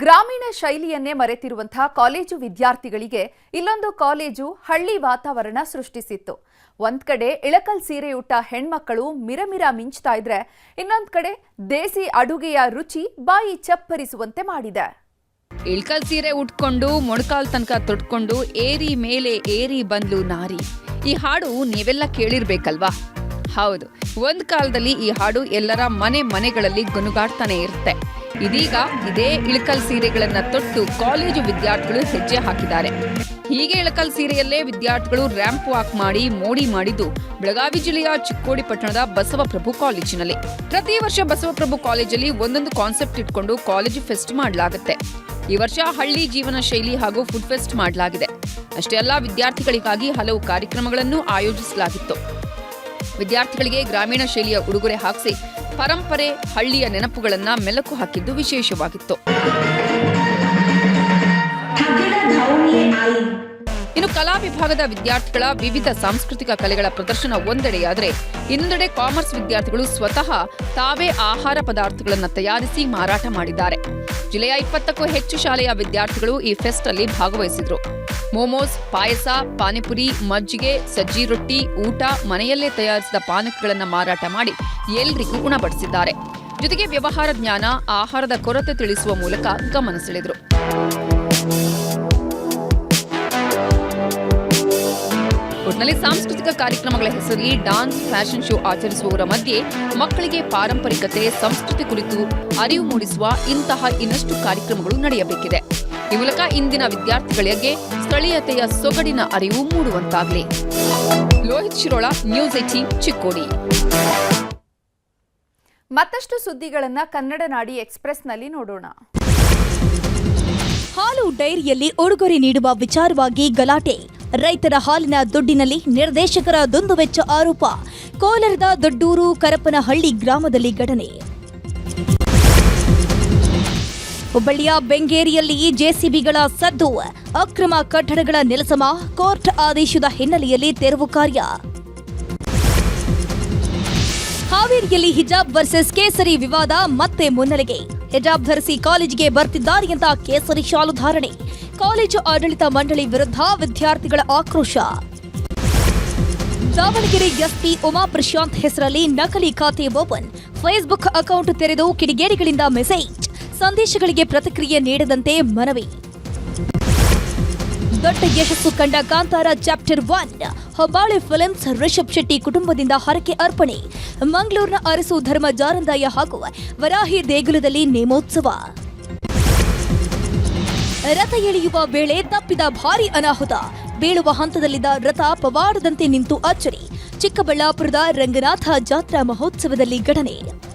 ಗ್ರಾಮೀಣ ಶೈಲಿಯನ್ನೇ ಮರೆತಿರುವಂತಹ ಕಾಲೇಜು ವಿದ್ಯಾರ್ಥಿಗಳಿಗೆ ಇಲ್ಲೊಂದು ಕಾಲೇಜು ಹಳ್ಳಿ ವಾತಾವರಣ ಸೃಷ್ಟಿಸಿತ್ತು. ಒಂದ್ ಕಡೆ ಇಳಕಲ್ ಸೀರೆಯುಟ್ಟ ಹೆಣ್ಮಕ್ಕಳು ಮಿರಮಿರ ಮಿಂಚ್ತಾ ಇದ್ರೆ, ಇನ್ನೊಂದ್ ಕಡೆ ದೇಸಿ ಅಡುಗೆಯ ರುಚಿ ಬಾಯಿ ಚಪ್ಪರಿಸುವಂತೆ ಮಾಡಿದೆ. ಇಳಕಲ್ ಸೀರೆ ಉಟ್ಕೊಂಡು, ಮೊಣಕಾಲ್ ತನಕ ತೊಟ್ಕೊಂಡು, ಏರಿ ಮೇಲೆ ಏರಿ ಬಂದ್ಲು ನಾರಿ. ಈ ಹಾಡು ನೀವೆಲ್ಲ ಕೇಳಿರ್ಬೇಕಲ್ವಾ? ಹೌದು, ಒಂದ್ ಕಾಲದಲ್ಲಿ ಈ ಹಾಡು ಎಲ್ಲರ ಮನೆ ಮನೆಗಳಲ್ಲಿ ಗುನುಗಾಡ್ತಾನೆ ಇರುತ್ತೆ. ಇದೀಗ ಇದೇ ಇಳಕಲ್ ಸೀರೆಗಳನ್ನ ತೊಟ್ಟು ಕಾಲೇಜು ವಿದ್ಯಾರ್ಥಿಗಳು ಹೆಜ್ಜೆ ಹಾಕಿದ್ದಾರೆ. ಹೀಗೆ ಇಳಕಲ್ ಸೀರೆಯಲ್ಲೇ ವಿದ್ಯಾರ್ಥಿಗಳು ರ್ಯಾಂಪ್ ವಾಕ್ ಮಾಡಿ, ಮೋಡಿ ಮಾಡಿದ್ದು ಬೆಳಗಾವಿ ಜಿಲ್ಲೆಯ ಚಿಕ್ಕೋಡಿ ಪಟ್ಟಣದ ಬಸವಪ್ರಭು ಕಾಲೇಜಿನಲ್ಲಿ. ಪ್ರತಿ ವರ್ಷ ಬಸವಪ್ರಭು ಕಾಲೇಜಲ್ಲಿ ಒಂದೊಂದು ಕಾನ್ಸೆಪ್ಟ್ ಇಟ್ಕೊಂಡು ಕಾಲೇಜು ಫೆಸ್ಟ್ ಮಾಡಲಾಗುತ್ತೆ. ಈ ವರ್ಷ ಹಳ್ಳಿ ಜೀವನ ಶೈಲಿ ಹಾಗೂ ಫುಡ್ ಫೆಸ್ಟ್ ಮಾಡಲಾಗಿದೆ. ಅಷ್ಟೇ ಅಲ್ಲ, ವಿದ್ಯಾರ್ಥಿಗಳಿಗಾಗಿ ಹಲವು ಕಾರ್ಯಕ್ರಮಗಳನ್ನು ಆಯೋಜಿಸಲಾಗಿತ್ತು. ವಿದ್ಯಾರ್ಥಿಗಳಿಗೆ ಗ್ರಾಮೀಣ ಶೈಲಿಯ ಉಡುಗೊರೆ ಹಾಕಿಸಿ ಪರಂಪರೆ ಹಳ್ಳಿಯ ನೆನಪುಗಳನ್ನು ಮೆಲುಕು ಹಾಕಿದ್ದು ವಿಶೇಷವಾಗಿತ್ತು. ಕಲಾ ವಿಭಾಗದ ವಿದ್ಯಾರ್ಥಿಗಳ ವಿವಿಧ ಸಾಂಸ್ಕೃತಿಕ ಕಲೆಗಳ ಪ್ರದರ್ಶನ ಒಂದೆಡೆಯಾದರೆ ಇನ್ನೊಂದೆಡೆ ಕಾಮರ್ಸ್ ವಿದ್ಯಾರ್ಥಿಗಳು ಸ್ವತಃ ತಾವೇ ಆಹಾರ ಪದಾರ್ಥಗಳನ್ನು ತಯಾರಿಸಿ ಮಾರಾಟ ಮಾಡಿದ್ದಾರೆ. ಜಿಲ್ಲೆಯ ಇಪ್ಪತ್ತಕ್ಕೂ ಹೆಚ್ಚು ಶಾಲೆಯ ವಿದ್ಯಾರ್ಥಿಗಳು ಈ ಫೆಸ್ಟ್ ಅಲ್ಲಿ ಭಾಗವಹಿಸಿದ್ರು. ಮೋಮೋಸ್, ಪಾಯಸ, ಪಾನಿಪುರಿ, ಮಜ್ಜಿಗೆ, ಸಜ್ಜಿ ರೊಟ್ಟಿ, ಊಟ, ಮನೆಯಲ್ಲೇ ತಯಾರಿಸಿದ ಪಾನಕಗಳನ್ನು ಮಾರಾಟ ಮಾಡಿ ಎಲ್ರಿಗೂ ಉಣಬಡಿಸಿದ್ದಾರೆ. ಜೊತೆಗೆ ವ್ಯವಹಾರ ಜ್ಞಾನ, ಆಹಾರದ ಕೊರತೆ ತಿಳಿಸುವ ಮೂಲಕ ಗಮನ ಸೆಳೆದ್ರು. ಒಟ್ನಲ್ಲಿ ಸಾಂಸ್ಕೃತಿಕ ಕಾರ್ಯಕ್ರಮಗಳ ಹೆಸರಲ್ಲಿ ಡಾನ್ಸ್, ಫ್ಯಾಷನ್ ಶೋ ಆಚರಿಸುವವರ ಮಧ್ಯೆ ಮಕ್ಕಳಿಗೆ ಪಾರಂಪರಿಕತೆ, ಸಂಸ್ಕೃತಿ ಕುರಿತು ಅರಿವು ಮೂಡಿಸುವ ಇಂತಹ ಇನ್ನಷ್ಟು ಕಾರ್ಯಕ್ರಮಗಳು ನಡೆಯಬೇಕಿದೆ. ಈ ಮೂಲಕ ಇಂದಿನ ವಿದ್ಯಾರ್ಥಿಗಳಿಗೆ ಸ್ಥಳೀಯತೆಯ ಸೊಗಡಿನ ಅರಿವು ಮೂಡುವಂತಾಗಲಿ. Lohit Shirol news eighteen Chikkodi. ಮತ್ತಷ್ಟು ಸುದ್ದಿಗಳನ್ನು ಕನ್ನಡ ನಾಡಿ ಎಕ್ಸ್ಪ್ರೆಸ್ನಲ್ಲಿ ನೋಡೋಣ. ಡೈರಿಯಲ್ಲಿ ಉಡುಗೊರೆ ನೀಡುವ ವಿಚಾರವಾಗಿ ಗಲಾಟೆ. ರೈತರ ಹಾಲಿನ ದುಡ್ಡಿನಲ್ಲಿ ನಿರ್ದೇಶಕರ ದುಂದುವೆಚ್ಚ ಆರೋಪ. ಕೋಲಾರದ ದೊಡ್ಡೂರು ಕರಪನಹಳ್ಳಿ ಗ್ರಾಮದಲ್ಲಿ ಘಟನೆ. ಹುಬ್ಬಳ್ಳಿಯ ಬೆಂಗೇರಿಯಲ್ಲಿ ಜೆಸಿಬಿಗಳ ಸದ್ದು. ಅಕ್ರಮ ಕಟ್ಟಡಗಳ ನೆಲಸಮ ಕೋರ್ಟ್ ಆದೇಶದ ಹಿನ್ನೆಲೆಯಲ್ಲಿ ತೆರವು ಕಾರ್ಯ. ಹಾವೇರಿಯಲ್ಲಿ ಹಿಜಾಬ್ ವರ್ಸಸ್ ಕೇಸರಿ ವಿವಾದ ಮತ್ತೆ ಮುನ್ನೆಲೆಗೆ. ಹಿಜಾಬ್ ಧರಿಸಿ ಕಾಲೇಜಿಗೆ ಬರ್ತಿದ್ದಾರೆ ಎಂದ ಕೇಸರಿ ಶಾಲು ಧಾರಣೆ. ಕಾಲೇಜು ಆಡಳಿತ ಮಂಡಳಿ ವಿರುದ್ಧ ವಿದ್ಯಾರ್ಥಿಗಳ ಆಕ್ರೋಶ. ದಾವಣಗೆರೆ ಎಸ್ಪಿ ಉಮಾ ಪ್ರಶಾಂತ್ ಹೆಸರಲ್ಲಿ ನಕಲಿ ಖಾತೆ ಓಪನ್. ಫೇಸ್ಬುಕ್ ಅಕೌಂಟ್ ತೆರೆದು ಕಿಡಿಗೇಡಿಗಳಿಂದ ಮೆಸೇಜ್. ಸಂದೇಶಗಳಿಗೆ ಪ್ರತಿಕ್ರಿಯೆ ನೀಡದಂತೆ ಮನವಿ. ದೊಡ್ಡ ಯಶಸ್ಸು ಕಂಡ Kantara chapter one. Hombale films Rishab Shetty ಕುಟುಂಬದಿಂದ ಹರಕೆ ಅರ್ಪಣೆ. ಮಂಗಳೂರಿನ ಅರಸು ಧರ್ಮ ಜಾರಂದಾಯ ಹಾಗೂ ವರಾಹಿ ದೇಗುಲದಲ್ಲಿ ನೇಮೋತ್ಸವ. ರಥ ಎಳೆಯುವ ವೇಳೆ ತಪ್ಪಿದ ಭಾರಿ ಅನಾಹುತ. ಬೀಳುವ ಹಂತದಲ್ಲಿದ್ದ ರಥ ಪವಾಡದಂತೆ ನಿಂತು ಅಚ್ಚರಿ. ಚಿಕ್ಕಬಳ್ಳಾಪುರದ ರಂಗನಾಥ ಜಾತ್ರಾ ಮಹೋತ್ಸವದಲ್ಲಿ ಘಟನೆ.